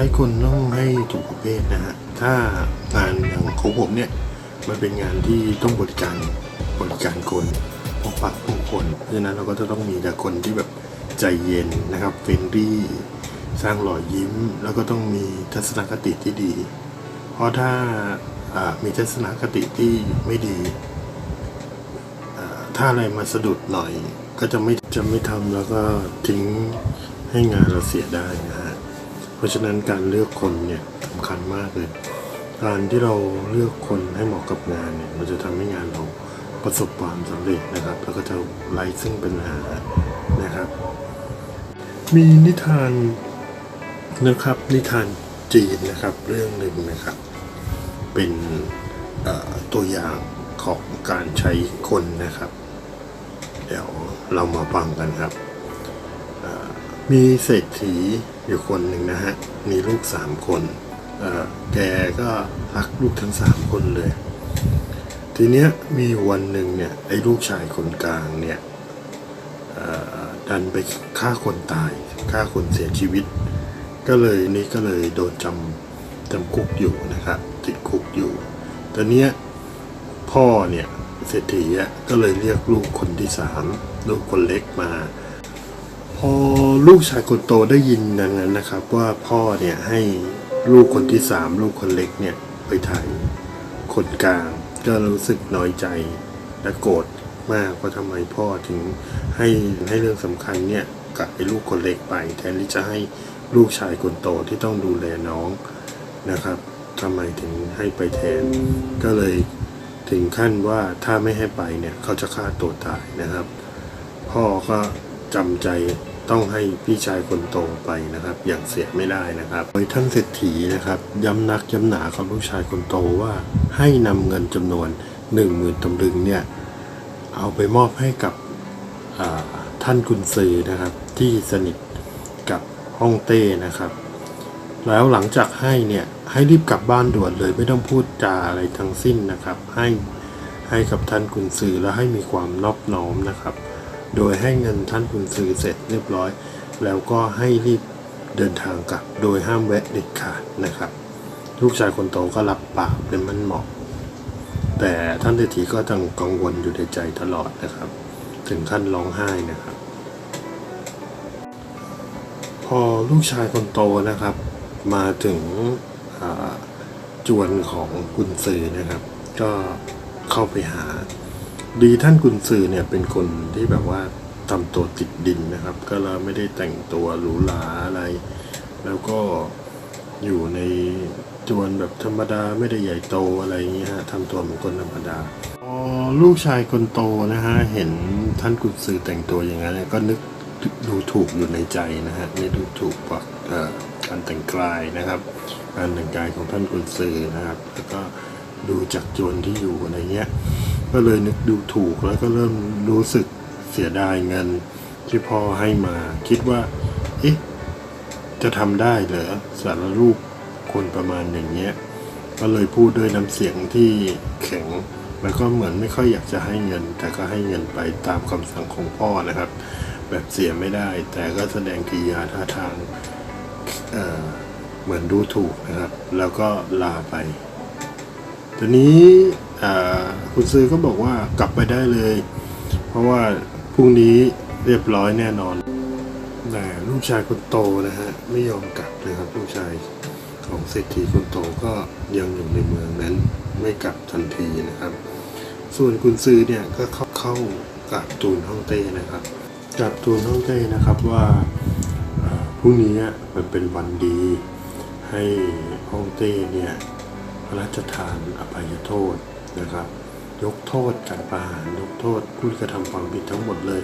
ใช้คนต้องให้ถูกประเภทนะฮะ ถ้างานอย่างของผมเนี่ย มันเป็นงานที่ต้องบริการบริการคนพบปะผู้คน เพราะฉะนั้นเราก็จะต้องมีแต่คนที่แบบใจเย็นนะครับเฟรนดี้สร้างรอยยิ้ม แล้วก็ต้องมีทัศนคติที่ดี เพราะถ้าามีทัศนคติที่ไม่ดี ถ้าอะไรมาสะดุดหน่อย ก็จะไม่จะไม่ทำแล้วก็ทิ้งให้งานเราเสียได้นะ เพราะฉะนั้นการเลือกคนเนี่ยสำคัญมากเลย การที่เราเลือกคนให้เหมาะกับงานเนี่ยมันจะทำให้งานเราประสบความสำเร็จนะครับ แล้วก็จะไร้ซึ่งปัญหานะครับ มีนิทานนะครับนิทานจีนนะครับเรื่องหนึ่งนะครับ เป็นตัวอย่างของการใช้คนนะครับ เดี๋ยวเรามาฟังกันครับ มีเศรษฐี อยู่คนหนึ่งนะฮะ มีลูกสามคนแกก็รักลูกทั้งสามคนเลย ทีเนี้ยมีวันหนึ่งเนี่ยไอ้ลูกชายคนกลางเนี่ยดันไปฆ่าคนตายฆ่าคนเสียชีวิต ก็เลยนี่ก็เลยโดนจำจำคุกอยู่นะครับติดคุกอยู่ตอนเนี้ยพ่อเนี่ยเศรษฐีก็เลยเรียกลูกคนที่สามลูกคนเล็กมา พอลูกชายคนโตได้ยินดังนั้นนะครับ ว่าพ่อเนี่ยให้ลูกคนที่สามลูกคนเล็กเนี่ยไปถ่ายคนกลาง ก็รู้สึกน้อยใจและโกรธมากว่าทำไมพ่อถึงให้ให้เรื่องสำคัญเนี่ยกับไอ้ลูกคนเล็กไป แทนที่จะให้ลูกชายคนโตที่ต้องดูแลน้องนะครับทำไมถึงให้ไปแทน ก็เลยถึงขั้นว่าถ้าไม่ให้ไปเนี่ยเขาจะฆ่าตัวตายนะครับ พ่อก็จำใจ ต้องให้พี่ชายคนโตไปนะครับ อย่างเสียไม่ได้นะครับโดยท่านเศรษฐีนะครับ ย้ำนักย้ำหนากับลูกชายคนโตว่าให้นำเงินจำนวนหนึ่งหมื่นตำลึงเนี่ยเอาไปมอบให้กับท่านกุนซือนะครับ ที่สนิทกับฮ่องเต้นะครับ แล้วหลังจากให้เนี่ยให้รีบกลับบ้านด่วนเลยไม่ต้องพูดจาอะไรทั้งสิ้นนะครับ ให้ให้กับท่านกุนซือแล้วให้มีความนอบน้อมนะครับ โดยให้เงินท่านกุนซือเสร็จเรียบร้อย แล้วก็ให้รีบเดินทางกลับ โดยห้ามแวะเด็ดขาดนะครับ ลูกชายคนโตก็รับปากเป็นมันเหมาะ แต่ท่านเศรษฐีก็ต้องกังวลอยู่ในใจตลอดนะครับ ถึงขั้นร้องไห้นะครับ พอลูกชายคนโตนะครับ มาถึงจวนของกุนซือนะครับ ก็เข้าไปหา ดีท่านกุนซือเนี่ยเป็นคนที่แบบว่าทำตัวติดดินนะครับ ก็เลยไม่ได้แต่งตัวหรูหราอะไร แล้วก็อยู่ในจวนแบบธรรมดาไม่ได้ใหญ่โตอะไรอย่างเงี้ยฮะทำตัวเหมือนคนธรรมดาพอลูกชายคนโตนะฮะเห็นท่านกุนซือแต่งตัวอย่างนั้นก็นึกดูถูกอยู่ในใจนะฮะไม่ดูถูกว่าการแต่งกายนะครับ การแต่งกายของท่านกุนซือนะครับ แล้วก็ ดูจากโจรที่อยู่อะไรเงี้ย ก็เลยนึกดูถูกแล้วก็เริ่มรู้สึกเสียดายเงินที่พ่อให้มาคิดว่าเอ๊ะจะทำได้เหรอสารรูปคนประมาณอย่างเงี้ย ก็เลยพูดด้วยน้ำเสียงที่แข็งแล้วก็เหมือนไม่ค่อยอยากจะให้เงิน แต่ก็ให้เงินไปตามคำสั่งของพ่อนะครับ แบบเสียไม่ได้ แต่ก็แสดงกิริยาท่าทางเเหมือนดูถูกนะครับ แล้วก็ลาไป ทีนี้อ่าคุณซื้อก็บอกว่ากลับไปได้เลย เพราะว่าพรุ่งนี้เรียบร้อยแน่นอนแต่ลูกชายคนโตนะฮะไม่ยอมกลับเลยครับลูกชายของเศรษฐีคนโตก็ยังอยู่ในเมืองนั้นไม่กลับทันทีนะครับ ส่วนคุณซื้อเนี่ยก็เข้าเข้ากราบทูลฮ่องเต้นะครับกราบทูลฮ่องเต้นะครับว่าพรุ่งนี้มันเป็นวันดีให้ฮ่องเต้เนี่ย พระราชทานอภัยโทษนะครับ ยกโทษการประหารยกโทษผู้กระทำความผิดทั้งหมดเลย